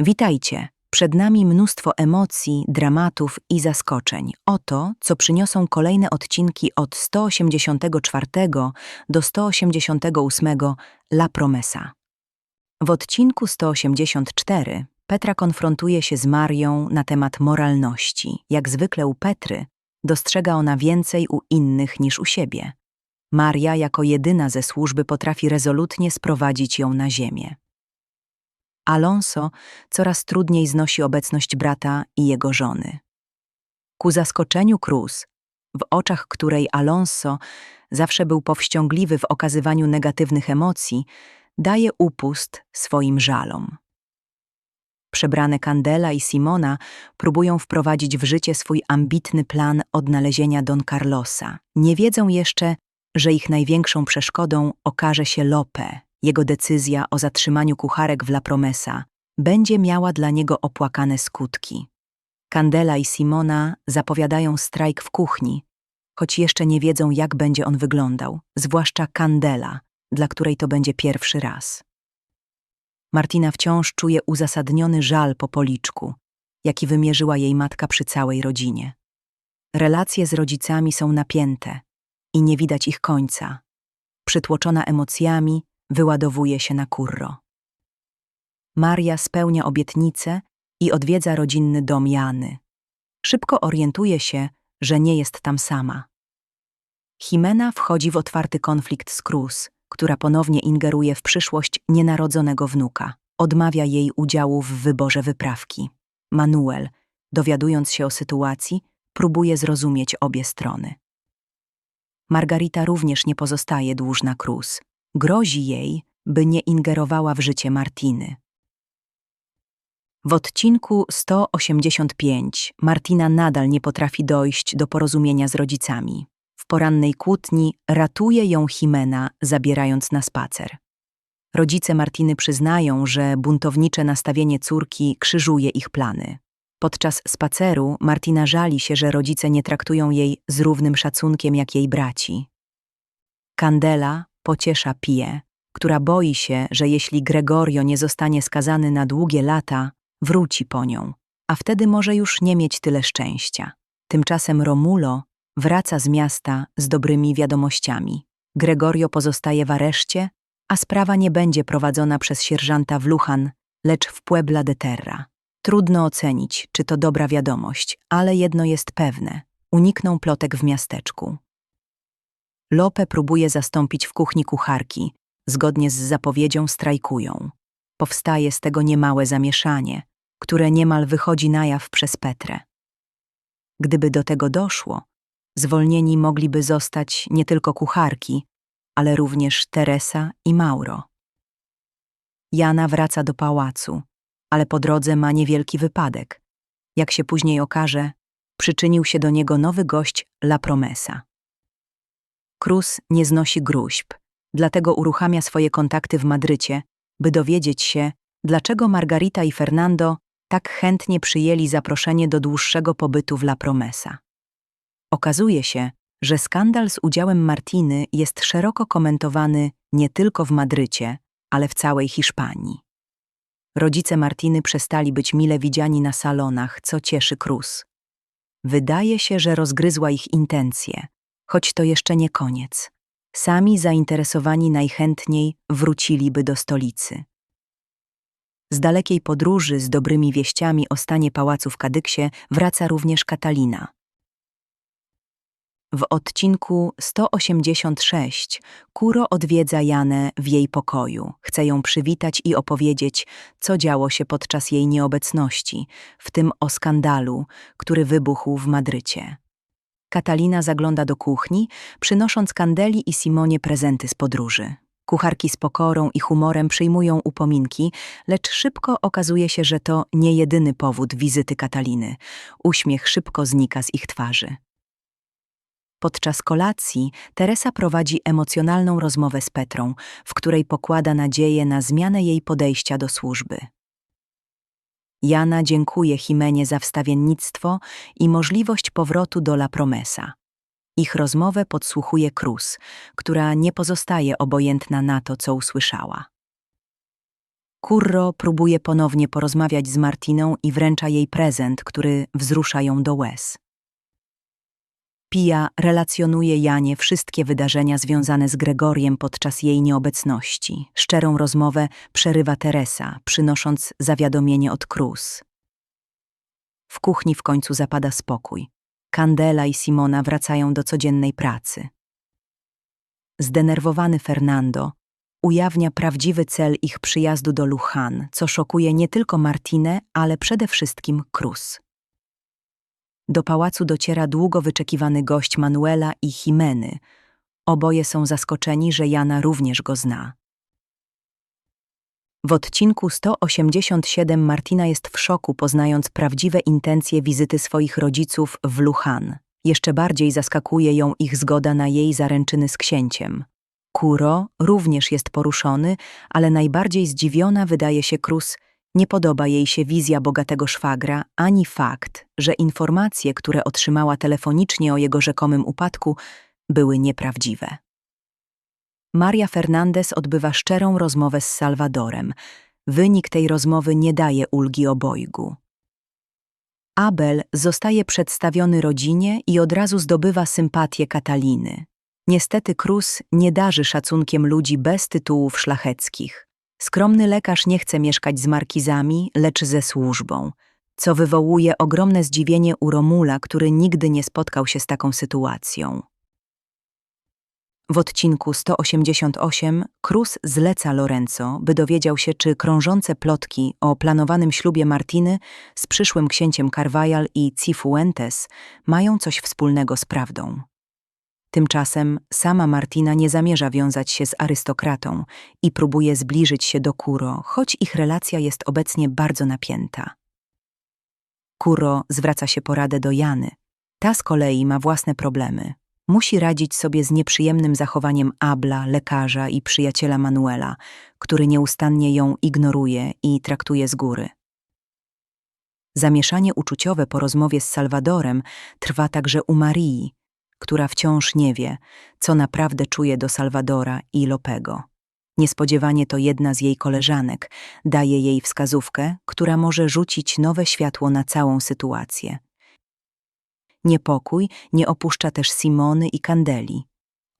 Witajcie. Przed nami mnóstwo emocji, dramatów i zaskoczeń. Oto, co przyniosą kolejne odcinki od 184 do 188 La Promesa. W odcinku 184 Petra konfrontuje się z Marią na temat moralności. Jak zwykle u Petry dostrzega ona więcej u innych niż u siebie. Maria jako jedyna ze służby potrafi rezolutnie sprowadzić ją na ziemię. Alonso coraz trudniej znosi obecność brata i jego żony. Ku zaskoczeniu Cruz, w oczach której Alonso zawsze był powściągliwy w okazywaniu negatywnych emocji, daje upust swoim żalom. Przebrane Candela i Simona próbują wprowadzić w życie swój ambitny plan odnalezienia Don Carlosa. Nie wiedzą jeszcze, że ich największą przeszkodą okaże się Lope, jego decyzja o zatrzymaniu kucharek w La Promesa będzie miała dla niego opłakane skutki. Candela i Simona zapowiadają strajk w kuchni, choć jeszcze nie wiedzą, jak będzie on wyglądał, zwłaszcza Candela, dla której to będzie pierwszy raz. Martina wciąż czuje uzasadniony żal po policzku, jaki wymierzyła jej matka przy całej rodzinie. Relacje z rodzicami są napięte i nie widać ich końca. Przytłoczona emocjami, wyładowuje się na kurro. Maria spełnia obietnicę i odwiedza rodzinny dom Jany. Szybko orientuje się, że nie jest tam sama. Jimena wchodzi w otwarty konflikt z Cruz, która ponownie ingeruje w przyszłość nienarodzonego wnuka. Odmawia jej udziału w wyborze wyprawki. Manuel, dowiadując się o sytuacji, próbuje zrozumieć obie strony. Margarita również nie pozostaje dłużna Cruz. Grozi jej, by nie ingerowała w życie Martiny. W odcinku 185 Martina nadal nie potrafi dojść do porozumienia z rodzicami. W porannej kłótni ratuje ją Jimena, zabierając na spacer. Rodzice Martiny przyznają, że buntownicze nastawienie córki krzyżuje ich plany. Podczas spaceru Martina żali się, że rodzice nie traktują jej z równym szacunkiem jak jej braci. Candela pociesza Pie, która boi się, że jeśli Gregorio nie zostanie skazany na długie lata, wróci po nią, a wtedy może już nie mieć tyle szczęścia. Tymczasem Romulo wraca z miasta z dobrymi wiadomościami. Gregorio pozostaje w areszcie, a sprawa nie będzie prowadzona przez sierżanta w Luhan, lecz w Puebla de Terra. Trudno ocenić, czy to dobra wiadomość, ale jedno jest pewne. Unikną plotek w miasteczku. Lope próbuje zastąpić w kuchni kucharki, zgodnie z zapowiedzią strajkują. Powstaje z tego niemałe zamieszanie, które niemal wychodzi na jaw przez Petrę. Gdyby do tego doszło, zwolnieni mogliby zostać nie tylko kucharki, ale również Teresa i Mauro. Jana wraca do pałacu, ale po drodze ma niewielki wypadek. Jak się później okaże, przyczynił się do niego nowy gość La Promesa. Cruz nie znosi gruźb, dlatego uruchamia swoje kontakty w Madrycie, by dowiedzieć się, dlaczego Margarita i Fernando tak chętnie przyjęli zaproszenie do dłuższego pobytu w La Promesa. Okazuje się, że skandal z udziałem Martiny jest szeroko komentowany nie tylko w Madrycie, ale w całej Hiszpanii. Rodzice Martiny przestali być mile widziani na salonach, co cieszy Cruz. Wydaje się, że rozgryzła ich intencje, choć to jeszcze nie koniec. Sami zainteresowani najchętniej wróciliby do stolicy. Z dalekiej podróży z dobrymi wieściami o stanie pałacu w Kadyksie wraca również Katalina. W odcinku 186 Kuro odwiedza Janę w jej pokoju. Chce ją przywitać i opowiedzieć, co działo się podczas jej nieobecności, w tym o skandalu, który wybuchł w Madrycie. Katalina zagląda do kuchni, przynosząc Kandeli i Simonie prezenty z podróży. Kucharki z pokorą i humorem przyjmują upominki, lecz szybko okazuje się, że to nie jedyny powód wizyty Kataliny. Uśmiech szybko znika z ich twarzy. Podczas kolacji Teresa prowadzi emocjonalną rozmowę z Petrą, w której pokłada nadzieję na zmianę jej podejścia do służby. Jana dziękuje Jimenie za wstawiennictwo i możliwość powrotu do La Promesa. Ich rozmowę podsłuchuje Cruz, która nie pozostaje obojętna na to, co usłyszała. Curro próbuje ponownie porozmawiać z Martiną i wręcza jej prezent, który wzrusza ją do łez. Pia relacjonuje Janie wszystkie wydarzenia związane z Gregoriem podczas jej nieobecności. Szczerą rozmowę przerywa Teresa, przynosząc zawiadomienie od Cruz. W kuchni w końcu zapada spokój. Candela i Simona wracają do codziennej pracy. Zdenerwowany Fernando ujawnia prawdziwy cel ich przyjazdu do Lujan, co szokuje nie tylko Martinę, ale przede wszystkim Cruz. Do pałacu dociera długo wyczekiwany gość Manuela i Jimeny. Oboje są zaskoczeni, że Jana również go zna. W odcinku 187 Martina jest w szoku, poznając prawdziwe intencje wizyty swoich rodziców w Luhan. Jeszcze bardziej zaskakuje ją ich zgoda na jej zaręczyny z księciem. Kuro również jest poruszony, ale najbardziej zdziwiona wydaje się Cruz. Nie podoba jej się wizja bogatego szwagra, ani fakt, że informacje, które otrzymała telefonicznie o jego rzekomym upadku, były nieprawdziwe. Maria Fernandez odbywa szczerą rozmowę z Salvadorem. Wynik tej rozmowy nie daje ulgi obojgu. Abel zostaje przedstawiony rodzinie i od razu zdobywa sympatię Kataliny. Niestety Cruz nie darzy szacunkiem ludzi bez tytułów szlacheckich. Skromny lekarz nie chce mieszkać z markizami, lecz ze służbą, co wywołuje ogromne zdziwienie u Romula, który nigdy nie spotkał się z taką sytuacją. W odcinku 188 Cruz zleca Lorenzo, by dowiedział się, czy krążące plotki o planowanym ślubie Martiny z przyszłym księciem Carvajal i Cifuentes mają coś wspólnego z prawdą. Tymczasem sama Martina nie zamierza wiązać się z arystokratą i próbuje zbliżyć się do Kuro, choć ich relacja jest obecnie bardzo napięta. Kuro zwraca się poradę do Jany. Ta z kolei ma własne problemy. Musi radzić sobie z nieprzyjemnym zachowaniem Abla, lekarza i przyjaciela Manuela, który nieustannie ją ignoruje i traktuje z góry. Zamieszanie uczuciowe po rozmowie z Salwadorem trwa także u Marii, która wciąż nie wie, co naprawdę czuje do Salwadora i Lopego. Niespodziewanie to jedna z jej koleżanek daje jej wskazówkę, która może rzucić nowe światło na całą sytuację. Niepokój nie opuszcza też Simony i Candeli.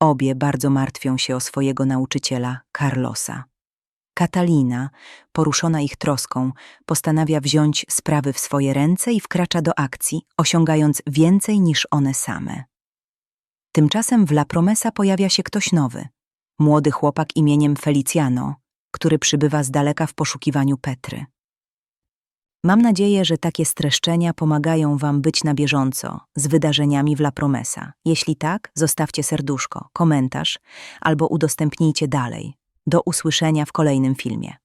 Obie bardzo martwią się o swojego nauczyciela, Carlosa. Katalina, poruszona ich troską, postanawia wziąć sprawy w swoje ręce i wkracza do akcji, osiągając więcej niż one same. Tymczasem w La Promesa pojawia się ktoś nowy. Młody chłopak imieniem Feliciano, który przybywa z daleka w poszukiwaniu Petry. Mam nadzieję, że takie streszczenia pomagają Wam być na bieżąco z wydarzeniami w La Promesa. Jeśli tak, zostawcie serduszko, komentarz albo udostępnijcie dalej. Do usłyszenia w kolejnym filmie.